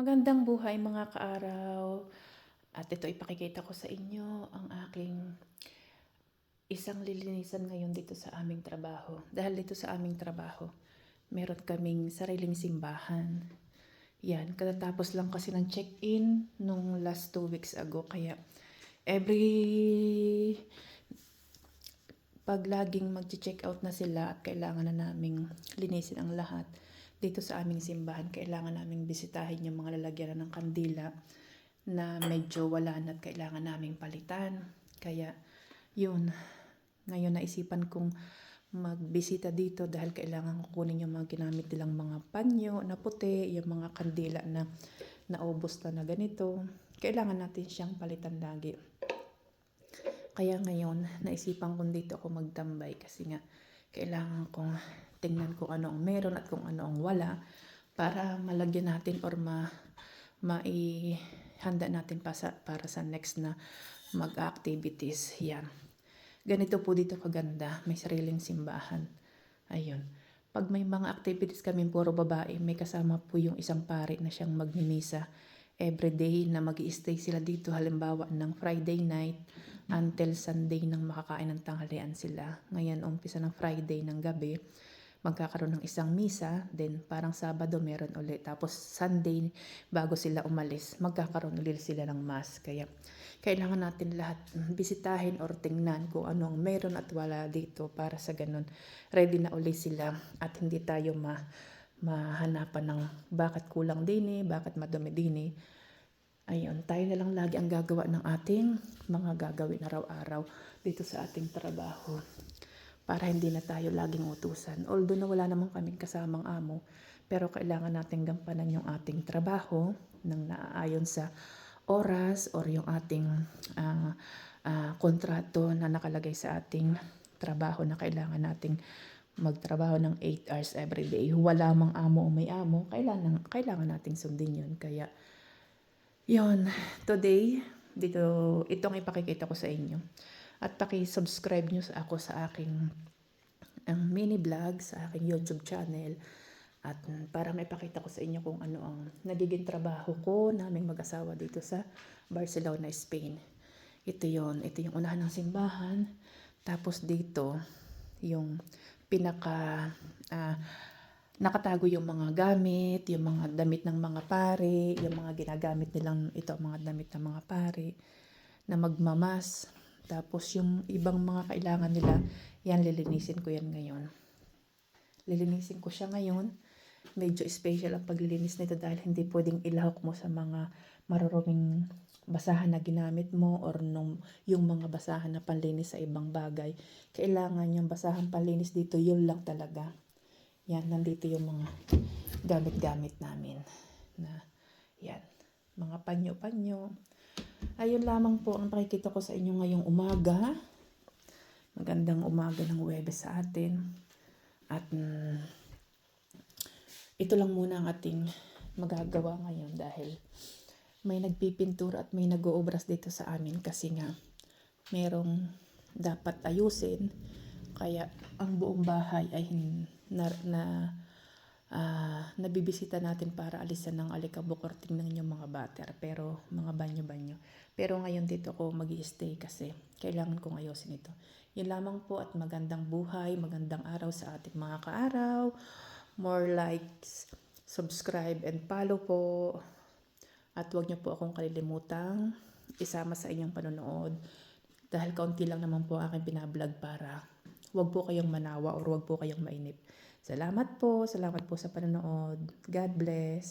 Magandang buhay mga kaaraw. At ito ipakikita ko sa inyo ang aking isang lilinisan ngayon dito sa aming trabaho. Dahil dito sa aming trabaho, meron kaming sariling simbahan. Yan, katatapos lang kasi ng check-in nung last two weeks ago. Kaya every pag laging mag-check out na sila at kailangan na naming linisin ang lahat, dito sa aming simbahan, kailangan naming bisitahin yung mga lalagyan ng kandila na medyo wala na at kailangan naming palitan. Kaya, yun, ngayon naisipan kong magbisita dito dahil kailangan kukunin yung mga ginamit nilang mga panyo na puti, yung mga kandila na naubos na na ganito. Kailangan natin siyang palitan lagi. Kaya ngayon, naisipan kong dito ako magtambay kasi nga kailangan kong tingnan kung ano ang meron at kung ano ang wala para malagyan natin or ma maihanda natin pa sa, para sa next na mag-activities. Yan. Ganito po dito kaganda. May sariling simbahan. Ayun. Pag may mga activities kami puro babae, may kasama po yung isang pare na siyang magmimisa everyday na mag stay sila dito halimbawa ng Friday night until Sunday nang makakain ng tanghalian sila. Ngayon, umpisa ng Friday ng gabi, magkakaroon ng isang misa, then parang Sabado meron ulit. Tapos Sunday, bago sila umalis, magkakaroon ulit sila ng mass. Kaya kailangan natin lahat bisitahin or tingnan kung ano meron at wala dito para sa ganun. Ready na ulit sila at hindi tayo ma mahanapan ng bakit kulang din eh, bakit madumi din eh. Ayun, tayo na lang lagi ang gagawa ng ating mga gagawin araw-araw dito sa ating trabaho para hindi na tayo laging utusan. Although na wala naman kaming kasamang amo, pero kailangan natin gampanan yung ating trabaho ng naaayon sa oras or yung ating uh, uh, kontrato na nakalagay sa ating trabaho na kailangan nating magtrabaho ng 8 hours every day. Wala mang amo o may amo, kailangan, kailangan nating sundin yun. Kaya, yon today, dito, itong ipakikita ko sa inyo at paki-subscribe nyo sa ako sa aking ang mini vlog sa aking YouTube channel at para maipakita ko sa inyo kung ano ang nagiging trabaho ko naming mag-asawa dito sa Barcelona, Spain. Ito yon ito yung unahan ng simbahan. Tapos dito, yung pinaka uh, nakatago yung mga gamit, yung mga damit ng mga pare, yung mga ginagamit nilang ito mga damit ng mga pare na magmamas tapos yung ibang mga kailangan nila, yan lilinisin ko yan ngayon. Lilinisin ko siya ngayon. Medyo special ang paglilinis nito dahil hindi pwedeng ilahok mo sa mga maruruming basahan na ginamit mo or nung, yung mga basahan na panlinis sa ibang bagay. Kailangan yung basahan panlinis dito, yun lang talaga. Yan, nandito yung mga gamit-gamit namin. Na, yan, mga panyo-panyo, Ayun lamang po ang pakikita ko sa inyo ngayong umaga. Magandang umaga ng Webes sa atin. At mm, ito lang muna ang ating magagawa ngayon dahil may nagpipintura at may nag-uobras dito sa amin kasi nga merong dapat ayusin. Kaya ang buong bahay ay na, na uh, nabibisita natin para alisan ng alikabok or tingnan yung mga butter. Pero mga banyo-banyo. Pero ngayon dito ko mag stay kasi kailangan kong ayusin ito. Yun lamang po at magandang buhay, magandang araw sa ating mga kaaraw. More likes, subscribe and follow po. At huwag niyo po akong kalilimutang isama sa inyong panonood dahil kaunti lang naman po aking pinablog para huwag po kayong manawa or huwag po kayong mainip. Salamat po, salamat po sa panonood. God bless.